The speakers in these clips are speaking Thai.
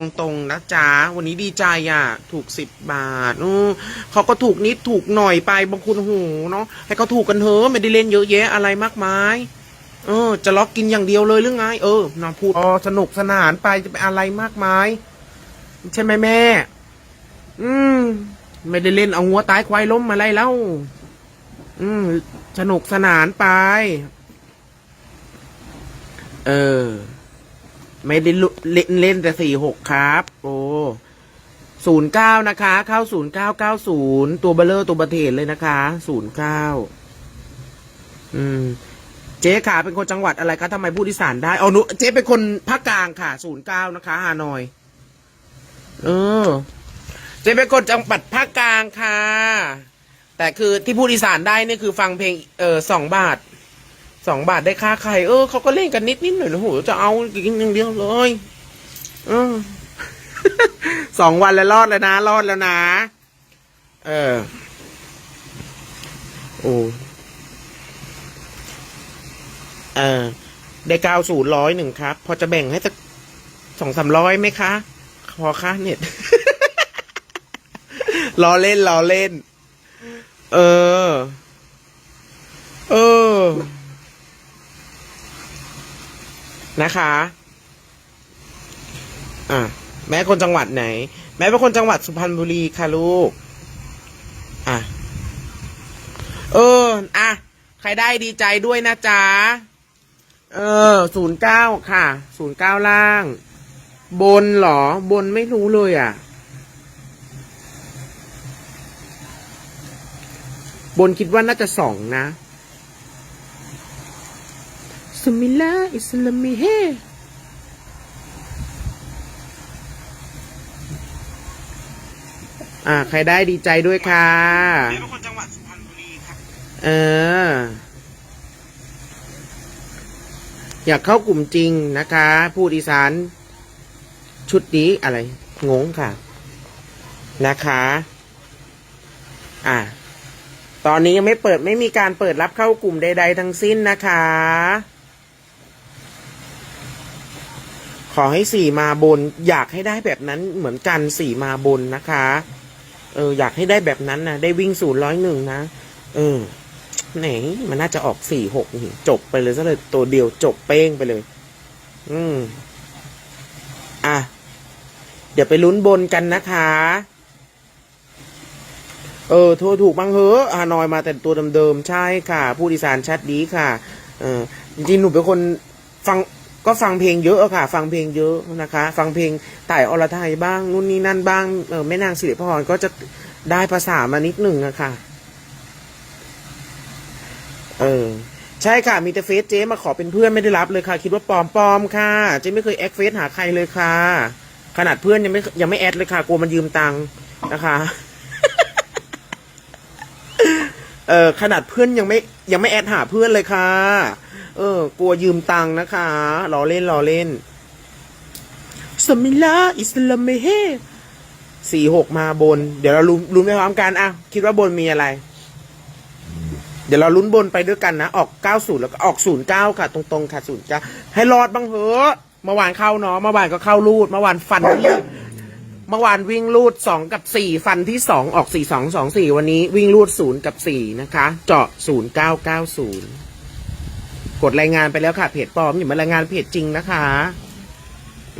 ตรงๆนะจ๊ะ วันนี้ดีใจอะ ถูกสิบบาทอือเขาก็ถูกนิดถูกหน่อยไปบางคนโอ้โหเนาะให้เขาถูกกันเถอะไม่ได้เล่นเยอะแยะอะไรมากมาย เออ จะล็อกกินอย่างเดียวเลยหรือไง เออนาพูดอ๋อสนุกสนานไปจะไปอะไรมากมาย ใช่ไหมแม่ อืม ไม่ได้เล่นเอาหัวตายควายล้มมาอะไรแล้ว อืม สนุกสนานไป เออ ไม่ได้ลุเล่นเล่นแต่สี่หกครับ โอ้ศูนย์เก้านะคะ เข้าศูนย์เก้าเก้าศูนย์ตัวเบลเลอร์ตัวประเทศเลยนะคะศูนย์เก้าอืม เจ๊ขาเป็นคนจังหวัดอะไรคะทำไมพูดอีสานได้อ๋อหนูเจ๊เป็นคนภาคกลางค่ะศูนย์เก้านะคะฮานอย เออ เจ๊เป็นคนจังหวัดภาคกลางค่ะ แต่คือที่พูดอีสานได้นี่คือฟังเพลงเออสองบาท สองบาทได้ค่าไข่เออเขาก็เล่นกันนิดนิดหน่อยนะโหจะเอากินอย่างเดียวเลยเออสองวันแล้วรอดแล้วนะรอดแล้วนะ เออ โอ้เออได้เก้าศูนย์ร้อยหนึ่งครับ พอจะแบ่งให้สักสองสามร้อยไหมคะ พอค่าเน็ตรอเล่นรอเล่น เอออ นะคะอะแม่คนจังหวัดไหน แม่เป็นคนจังหวัดสุพรรณบุรีค่ะลูกอะเอออะใครได้ดีใจด้วยนะจ๊ะเออศูนย์เก้าค่ะศูนย์เก้าล่าง บนเหรอ บนไม่รู้เลยอะ บนคิดว่าน่าจะสองนะ สมิลาอิสลามิเฮอ่า ใครได้ดีใจด้วยค่ะเป็นคนจังหวัดสุพรรณบุรีค่ะเออ อยากเข้ากลุ่มจริงนะคะ พูดอีสาน ชุดนี้อะไร งงค่ะ นะคะ อ่าตอนนี้ยังไม่เปิดไม่มีการเปิดรับเข้ากลุ่มใด ๆ ทั้งสิ้นนะคะ ข อให้สี่มาบน อยากให้ได้แบบนั้นเหมือนกันสี่มาบนนะคะ เออ อยากให้ได้แบบนั้นนะได้วิ่งศูนย์ร้อยหนึ่งนะเออไหนมันน่าจะออกสี่หกจบไปเลยซะเลยตัวเดียวจบเป้งไปเลย อืม อะ เดี๋ยวไปลุ้นบนกันนะคะ เออโทรถูกบ้างเหอะฮานอยมาแต่ตัวเดิมๆใช่ค่ะ ผู้ดีสานชัดดีค่ะ เออจริงๆหนูเป็นคนฟัง ก็ฟังเพลงเยอะอะค่ะ ฟังเพลงเยอะนะคะ ฟังเพลงต่ายอรไทยบ้างนู่นนี่นั่นบ้างเออแม่นางสิริพรก็จะได้ภาษามานิดหนึ่งอะค่ะ เออใช่ค่ะ มีแต่เฟซเจ๊มาขอเป็นเพื่อนไม่ได้รับเลยค่ะ คิดว่าปลอมปลอมค่ะเจ๊ไม่เคยแอคเฟซหาใครเลยค่ะ ขนาดเพื่อนยังไม่ยังไม่แอดเลยค่ะกลัวมันยืมตังค์นะคะ เออขนาดเพื่อนยังไม่ยังไม่แอดหาเพื่อนเลยค่ะ เออ กลัวยืมตังค์นะคะล้อเล่นล้อเล่นสมิลาอิสลามเฮสี่หกมาบน เดี๋ยวเราลุ้นลุ้นไปพร้อมกันอะคิดว่าบนมีอะไร เดี๋ยวเราลุ้นบนไปด้วยกันนะ ออกเก้าศูนย์แล้วก็ออกศูนย์เก้าค่ะ ตรงๆค่ะศูนย์เก้าให้รอดบ้างเถอะเมื่อวานเข้าเนาะเมื่อวานก็เข้ารูดเมื่อวานฟันที่ เมื่อวานวิ่งรูดสองกับสี่ฟันที่สองออกสี่สองสองสี่วันนี้วิ่งรูดศูนย์กับสี่นะคะ เจาะศูนย์เก้าเก้าศูนย์กดรายงานไปแล้วค่ะเพจปลอมอย่ามารายงานเพจจริงนะคะ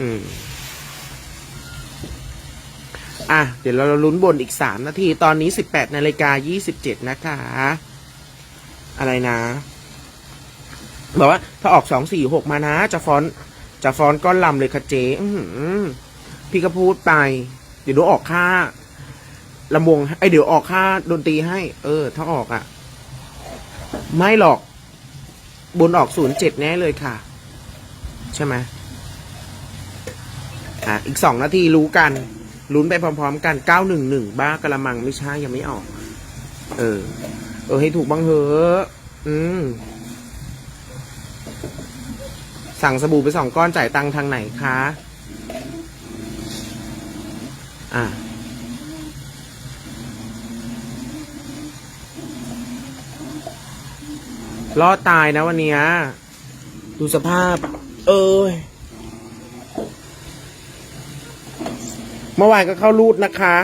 อืมอะ เดี๋ยวเราลุ้นบนอีกสามนาที ตอนนี้สิบแปดนาฬิกายี่สิบเจ็ดนะคะ อะไรนะบอกว่าถ้าออกสองสี่หกมานะ จะฟอน จะฟอนก้อนลำเลยค่ะเจ๊อื พี่ก็พูดไป เดี๋ยวดูออกค่าลำวงไอเดี๋ยวออกค่าดนตรีให้ เออ ถ้าออกอะ่ะ ไม่หรอก บนออกศูนย์เจ็ดแน่เลยค่ะ ใช่ไหมอะอีกสองนาทีรู้กัน ลุ้นไปพร้อม ๆ กันเก้าหนึ่งหนึ่งบ้ากระมังไม่ใช่ยังไม่ออก เออ เออ ให้ถูกบ้างเหอะอืมสั่งสบู่ไปสองก้อนจ่ายตังค์ทางไหนคะ อ่ารอดตายนะวันนี้ดูสภาพ เอยเมื่อวานก็เข้ารูดนะคะ